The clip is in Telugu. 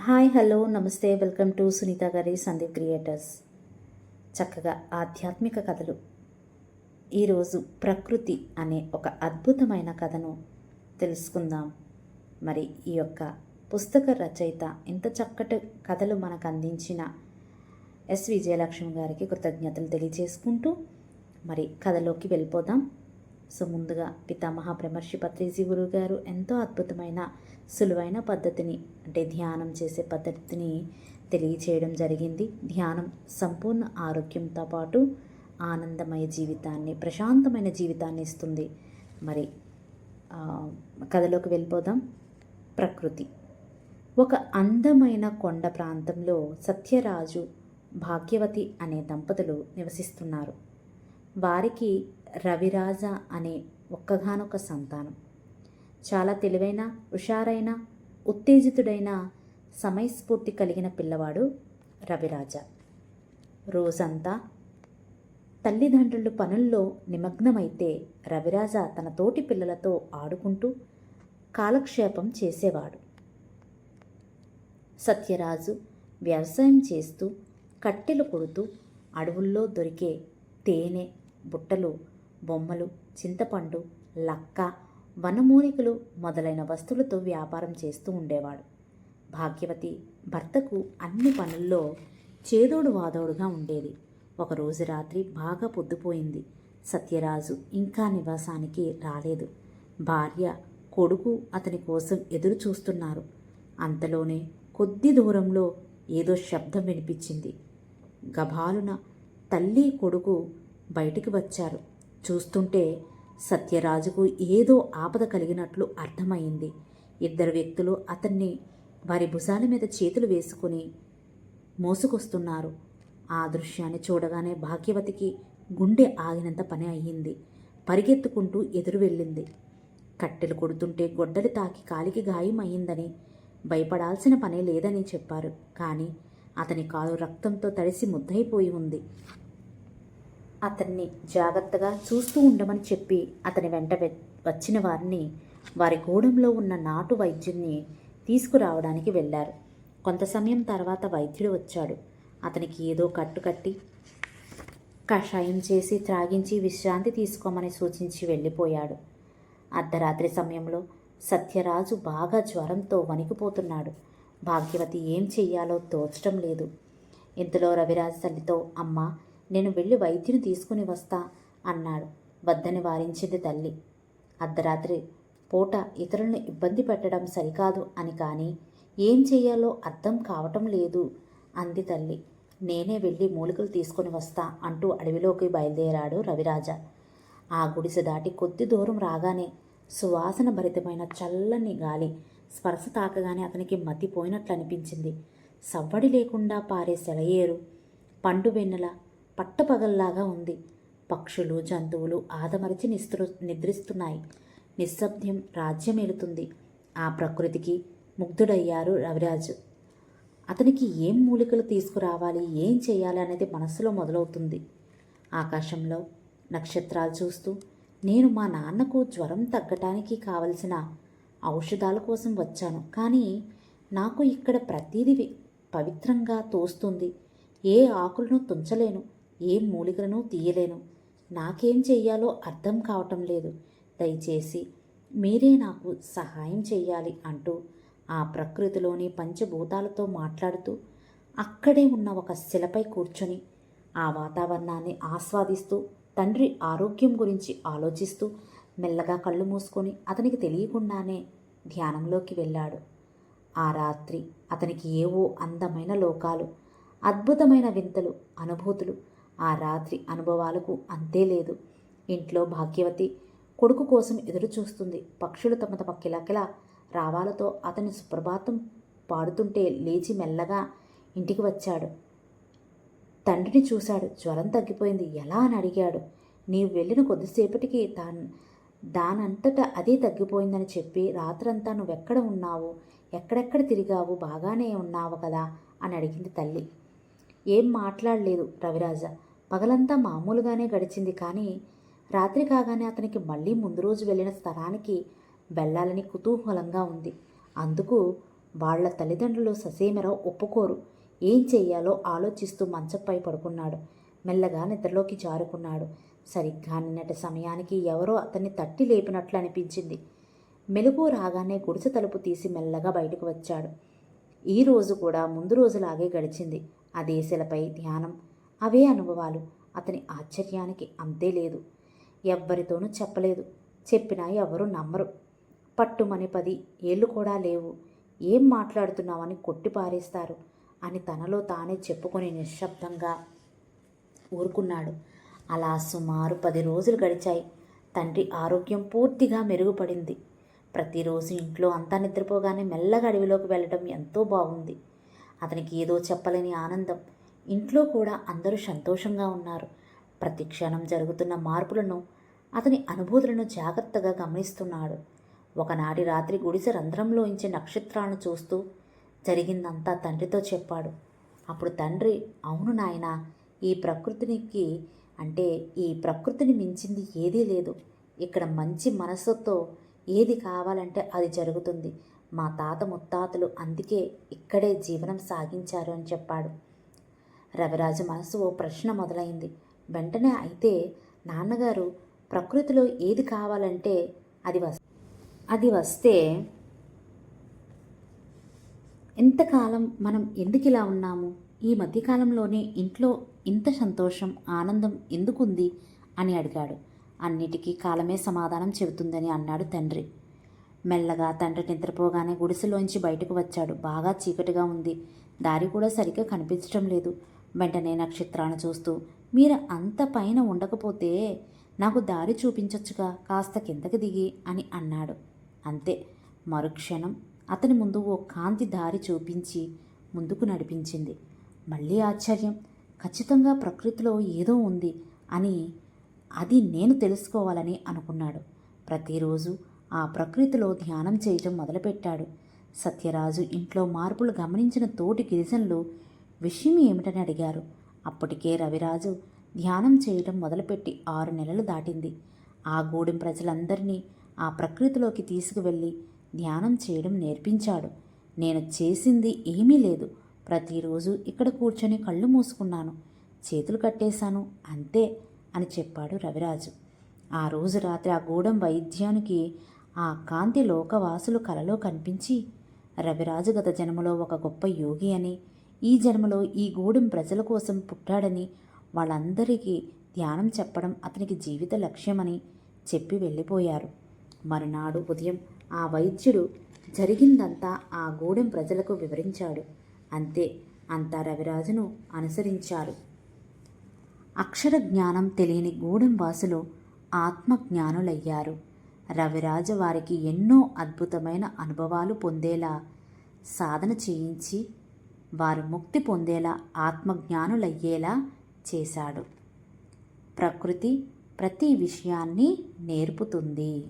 హాయ్ హలో నమస్తే వెల్కమ్ టు సునీత గారి సందీప్ క్రియేటర్స్. చక్కగా ఆధ్యాత్మిక కథలు. ఈరోజు ప్రకృతి అనే ఒక అద్భుతమైన కథను తెలుసుకుందాం. మరి ఈ యొక్క పుస్తక రచయిత ఇంత చక్కటి కథలు మనకు అందించిన ఎస్ విజయలక్ష్మి గారికి కృతజ్ఞతలు తెలియజేసుకుంటూ మరి కథలోకి వెళ్ళిపోదాం. సో ముందుగా పితామహ బ్రహ్మర్షి పత్రిజీ గురువు గారు ఎంతో అద్భుతమైన సులువైన పద్ధతిని అంటే ధ్యానం చేసే పద్ధతిని తెలియచేయడం జరిగింది. ధ్యానం సంపూర్ణ ఆరోగ్యంతో పాటు ఆనందమయ జీవితాన్ని ప్రశాంతమైన జీవితాన్ని ఇస్తుంది. మరి కథలోకి వెళ్ళిపోదాం. ప్రకృతి. ఒక అందమైన కొండ ప్రాంతంలో సత్యరాజు భాగ్యవతి అనే దంపతులు నివసిస్తున్నారు. వారికి రవిరాజ అనే ఒక్కగానొక సంతానం. చాలా తెలివైన హుషారైన ఉత్తేజితుడైన సమయస్ఫూర్తి కలిగిన పిల్లవాడు రవిరాజ. రోజంతా తల్లిదండ్రులు పనుల్లో నిమగ్నమైతే రవిరాజ తన తోటి పిల్లలతో ఆడుకుంటూ కాలక్షేపం చేసేవాడు. సత్యరాజు వ్యవసాయం చేస్తూ కట్టెలు కొడుతూ అడవుల్లో దొరికే తేనె బుట్టలు బొమ్మలు చింతపండు లక్క వనమూలికలు మొదలైన వస్తువులతో వ్యాపారం చేస్తూ ఉండేవాడు. భాగ్యవతి భర్తకు అన్ని పనుల్లో చేదోడు వాదోడుగా ఉండేది. ఒకరోజు రాత్రి బాగా పొద్దుపోయింది. సత్యరాజు ఇంకా నివాసానికి రాలేదు. భార్య కొడుకు అతని కోసం ఎదురు చూస్తున్నారు. అంతలోనే కొద్ది దూరంలో ఏదో శబ్దం వినిపించింది. గభాలున తల్లి కొడుకు బయటికి వచ్చారు. చూస్తుంటే సత్యరాజుకు ఏదో ఆపద కలిగినట్లు అర్థమైంది ఇద్దరు వ్యక్తులు అతన్ని వారి భుజాల మీద చేతులు వేసుకుని మోసుకొస్తున్నారు. ఆ దృశ్యాన్ని చూడగానే భాగ్యవతికి గుండె ఆగినంత పని అయ్యింది. పరిగెత్తుకుంటూ ఎదురు వెళ్ళింది. కట్టెలు కొడుతుంటే గొడ్డలు తాకి కాలికి గాయం అయ్యిందని భయపడాల్సిన పనే లేదని చెప్పారు. కానీ అతని కాలు రక్తంతో తడిసి ముద్దయిపోయి ఉంది. అతన్ని జాగ్రత్తగా చూస్తూ ఉండమని చెప్పి అతని వెంట వచ్చిన వారిని వారి గూడెంలో ఉన్న నాటు వైద్యుణ్ణి తీసుకురావడానికి వెళ్ళారు. కొంత సమయం తర్వాత వైద్యుడు వచ్చాడు. అతనికి ఏదో కట్టు కట్టి కషాయం చేసి త్రాగించి విశ్రాంతి తీసుకోమని సూచించి వెళ్ళిపోయాడు. అర్ధరాత్రి సమయంలో సత్యరాజు బాగా జ్వరంతో వణికిపోతున్నాడు. భాగ్యవతి ఏం చెయ్యాలో తోచటం లేదు. ఇంతలో రవిరాజు తల్లితో అమ్మ నేను వెళ్ళి వైద్యుని తీసుకుని వస్తా అన్నాడు వద్దని వారించింది తల్లి. అర్ధరాత్రి పూట ఇతరులను ఇబ్బంది పెట్టడం సరికాదు అని కానీ ఏం చెయ్యాలో అర్థం కావటం లేదు అంది తల్లి. నేనే వెళ్ళి మూలికలు తీసుకొని వస్తా అంటూ అడవిలోకి బయలుదేరాడు రవిరాజ. ఆ గుడిసె దాటి కొద్ది దూరం రాగానే సువాసన భరితమైన చల్లని గాలి స్పర్శ తాకగానే అతనికి మతిపోయినట్లు అనిపించింది సవ్వడి లేకుండా పారే సెలయేరు పండు వెన్నెల పట్టపగల్లాగా ఉంది. పక్షులు జంతువులు ఆదమరిచి నిస్త్రు నిద్రిస్తున్నాయి. నిశ్శబ్దం రాజ్యమేలుతుంది ఆ ప్రకృతికి ముగ్ధుడయ్యారు రవిరాజు. అతనికి ఏం మూలికలు తీసుకురావాలి ఏం చేయాలి అనేది మనస్సులో మొదలవుతుంది. ఆకాశంలో నక్షత్రాలు చూస్తూ నేను మా నాన్నకు జ్వరం తగ్గటానికి కావలసిన ఔషధాల కోసం వచ్చాను. కానీ నాకు ఇక్కడ ప్రతిదీ పవిత్రంగా తోస్తుంది. ఏ ఆకులను తుంచలేను. ఏ మూలికలను తీయలేను. నాకేం చెయ్యాలో అర్థం కావటం లేదు. దయచేసి మీరే నాకు సహాయం చెయ్యాలి అంటూ ఆ ప్రకృతిలోని పంచభూతాలతో మాట్లాడుతూ అక్కడే ఉన్న ఒక శిలపై కూర్చొని ఆ వాతావరణాన్ని ఆస్వాదిస్తూ తండ్రి ఆరోగ్యం గురించి ఆలోచిస్తూ మెల్లగా కళ్ళు మూసుకొని అతనికి తెలియకుండానే ధ్యానంలోకి వెళ్ళాడు. ఆ రాత్రి అతనికి ఏవో అందమైన లోకాలు అద్భుతమైన వింతలు అనుభూతులు ఆ రాత్రి అనుభవాలకు అంతే లేదు. ఇంట్లో భాగ్యవతి కొడుకు కోసం ఎదురు చూస్తుంది. పక్షులు తమ తమ కిలకిల రావాలతో అతని సుప్రభాతం పాడుతుంటే లేచి మెల్లగా ఇంటికి వచ్చాడు. తండ్రిని చూశాడు. జ్వరం తగ్గిపోయింది. ఎలా అని అడిగాడు. నీవు వెళ్ళిన కొద్దిసేపటికి తాన్ దానంతట అదే తగ్గిపోయిందని చెప్పి రాత్రంతా నువ్వెక్కడ ఉన్నావు? ఎక్కడెక్కడ తిరిగావు? బాగానే ఉన్నావు కదా? అని అడిగింది తల్లి. ఏం మాట్లాడలేదు రవిరాజ. పగలంతా మామూలుగానే గడిచింది కానీ రాత్రి కాగానే అతనికి మళ్ళీ ముందు రోజు వెళ్ళిన స్థలానికి వెళ్ళాలని కుతూహలంగా ఉంది. అందుకు వాళ్ళ తల్లిదండ్రులు ససేమిరా ఒప్పుకోరు. ఏం చెయ్యాలో ఆలోచిస్తూ మంచంపై పడుకున్నాడు. మెల్లగా నిద్రలోకి జారుకున్నాడు. సరిగ్గా నిన్నటి సమయానికి ఎవరో అతన్ని తట్టి లేపినట్లు అనిపించింది. మెలుగు రాగానే గుడిసె తలుపు తీసి మెల్లగా బయటకు వచ్చాడు. ఈ రోజు కూడా ముందు రోజులాగే గడిచింది. ఆ దేశాలపై ధ్యానం. అవే అనుభవాలు. అతని ఆశ్చర్యానికి అంతే లేదు. ఎవ్వరితోనూ చెప్పలేదు. చెప్పినా ఎవరు నమ్మరు. పట్టుమని పది ఏళ్ళు కూడా లేవు. ఏం మాట్లాడుతున్నావని కొట్టి పారేస్తారు అని తనలో తానే చెప్పుకొని నిశ్శబ్దంగా ఊరుకున్నాడు. అలా సుమారు పది రోజులు గడిచాయి. తండ్రి ఆరోగ్యం పూర్తిగా మెరుగుపడింది. ప్రతిరోజు ఇంట్లో అంతా నిద్రపోగానే మెల్లగా అడవిలోకి వెళ్ళడం ఎంతో బాగుంది. అతనికి ఏదో చెప్పలేని ఆనందం. ఇంట్లో కూడా అందరూ సంతోషంగా ఉన్నారు. ప్రతి క్షణం జరుగుతున్న మార్పులను అతని అనుభూతులను జాగ్రత్తగా గమనిస్తున్నాడు. ఒకనాటి రాత్రి గుడిసె రంధ్రంలోంచి నక్షత్రాలను చూస్తూ జరిగిందంతా తండ్రితో చెప్పాడు. అప్పుడు తండ్రి అవును నాయనా ఈ ప్రకృతినికి అంటే ఈ ప్రకృతిని మించింది ఏదీ లేదు. ఇక్కడ మంచి మనసుతో ఏది కావాలంటే అది జరుగుతుంది. మా తాత ముత్తాతలు అందుకే ఇక్కడే జీవనం సాగించారు అని చెప్పాడు. రవిరాజు మనసు ఓ ప్రశ్న మొదలైంది. వెంటనే అయితే నాన్నగారు ప్రకృతిలో ఏది కావాలంటే అది వస్ అది వస్తే ఎంతకాలం మనం ఎందుకు ఇలా ఉన్నాము? ఈ మధ్యకాలంలోనే ఇంట్లో ఇంత సంతోషం ఆనందం ఎందుకుంది? అని అడిగాడు. అన్నిటికీ కాలమే సమాధానం చెబుతుందని అన్నాడు తండ్రి. మెల్లగా తండ్రి నిద్రపోగానే గుడిసెలోంచి బయటకు వచ్చాడు. బాగా చీకటిగా ఉంది. దారి కూడా సరిగ్గా కనిపించడం లేదు. వెంటనే నక్షత్రాన్ని చూస్తూ మీరు అంత పైన ఉండకపోతే నాకు దారి చూపించొచ్చుగా కాస్త కిందకి దిగి అని అన్నాడు. అంతే. మరుక్షణం అతని ముందు ఓ కాంతి దారి చూపించి ముందుకు నడిపించింది. మళ్ళీ ఆశ్చర్యం. ఖచ్చితంగా ప్రకృతిలో ఏదో ఉంది అని అది నేను తెలుసుకోవాలని అనుకున్నాడు. ప్రతిరోజు ఆ ప్రకృతిలో ధ్యానం చేయటం మొదలుపెట్టాడు. సత్యరాజు ఇంట్లో మార్పులు గమనించిన తోటి గిరిజనులు విషయం ఏమిటని అడిగారు. అప్పటికే రవిరాజు ధ్యానం చేయడం మొదలుపెట్టి ఆరు నెలలు దాటింది. ఆ గూడెం ప్రజలందరినీ ఆ ప్రకృతిలోకి తీసుకువెళ్ళి ధ్యానం చేయడం నేర్పించాడు. నేను చేసింది ఏమీ లేదు. ప్రతిరోజు ఇక్కడ కూర్చొని కళ్ళు మూసుకున్నాను. చేతులు కట్టేశాను. అంతే అని చెప్పాడు రవిరాజు. ఆ రోజు రాత్రి ఆ గూడెం వైద్యానికి ఆ కాంతి లోకవాసులు కలలో కనిపించి రవిరాజు గత జన్మలో ఒక గొప్ప యోగి అని ఈ జన్మలో ఈ గూడెం ప్రజల కోసం పుట్టాడని వాళ్ళందరికీ ధ్యానం చెప్పడం అతనికి జీవిత లక్ష్యమని చెప్పి వెళ్ళిపోయారు. మరునాడు ఉదయం ఆ వైద్యుడు జరిగిందంతా ఆ గూడెం ప్రజలకు వివరించాడు. అంతే అంతా రవిరాజును అనుసరించారు. అక్షర జ్ఞానం తెలియని గూడెం వాసులు ఆత్మజ్ఞానులయ్యారు. రవిరాజు వారికి ఎన్నో అద్భుతమైన అనుభవాలు పొందేలా సాధన చేయించి వారు ముక్తి పొందేలా ఆత్మజ్ఞానులయ్యేలా చేశాడు. ప్రకృతి ప్రతి విషయాన్ని నేర్పుతుంది.